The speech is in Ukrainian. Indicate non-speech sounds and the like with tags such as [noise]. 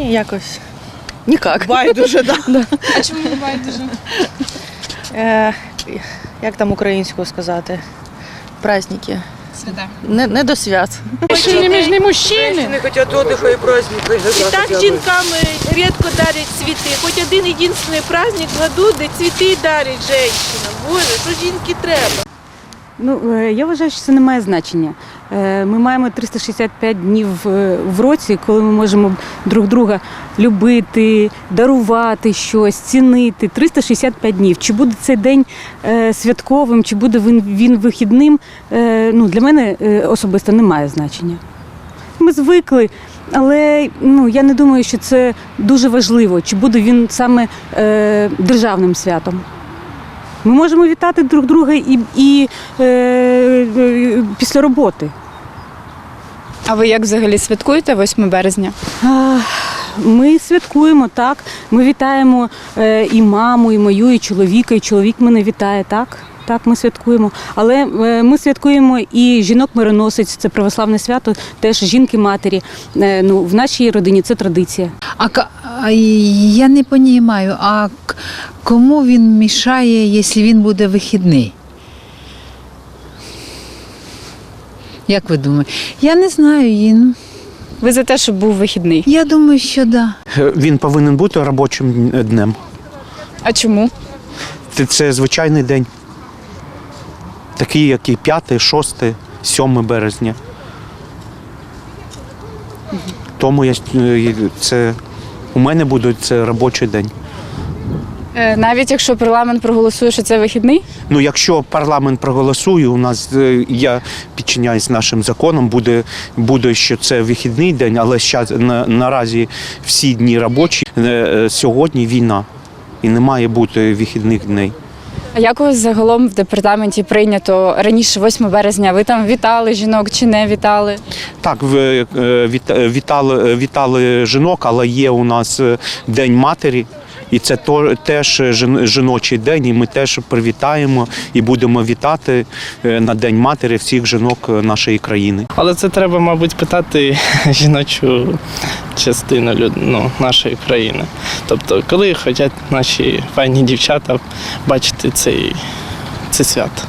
Ні, якось. Нікак. Байдуже, да. [laughs] А чому не байдуже? Е, як там українською сказати? Праздники. Свята. Не, не до свят. Мужчины, мы же не мужчины. Не хотять отдиха і праздника. І так жінкам е, рідко дарять цвіти. Хоч один єдиний праздник в году, де цвіти дарять жінкам. Боже, що жінки треба? Ну, е, я вважаю, що це не має значення. Е, Ми маємо 365 днів е, в році, коли ми можемо друг друга любити, дарувати щось, цінити. 365 днів. Чи буде цей день святковим, чи буде він, він вихідним, ну, для мене особисто не має значення. Ми звикли, але ну, я не думаю, що це дуже важливо, чи буде він саме державним святом. Ми можемо вітати друг друга і, і е, е, після роботи. А ви як взагалі святкуєте 8 березня? А, Ми святкуємо так. Ми вітаємо е, і маму, і мою, і чоловіка, і чоловік мене вітає. Так, так, ми святкуємо. Але е, ми святкуємо і жінок-мироносець, це православне свято, теж жінки-матері. Е, Ну, в нашій родині це традиція. А, а я не розумію, а кому він мішає, якщо він буде вихідний? Як ви думаєте? Я не знаю. ну, Ви за те, щоб був вихідний. Я думаю, що да. Він повинен бути робочим днем. А чому? Це- Це звичайний день. Такий, як і 5, 6, 7 березня. Тому я, е, це, у мене буде це робочий день. Е, Навіть якщо парламент проголосує, що це вихідний? Ну, якщо парламент проголосує, у нас е, я підчиняюсь нашим законам, буде, буде що це вихідний день, але щас, на, наразі всі дні робочі. Е, Сьогодні війна і не має бути вихідних днів. А як у вас загалом в департаменті прийнято раніше 8 березня? Ви там вітали жінок чи не вітали? Так, вітали, вітали жінок, але є у нас День матері. І це теж жіночий день, і ми теж привітаємо і будемо вітати е, на День матері всіх жінок е, нашої країни. Але це треба, мабуть, питати [laughs] жіночу частину люд- ну, нашої країни. Тобто, коли хочуть наші файні дівчата бачити цей, це свято.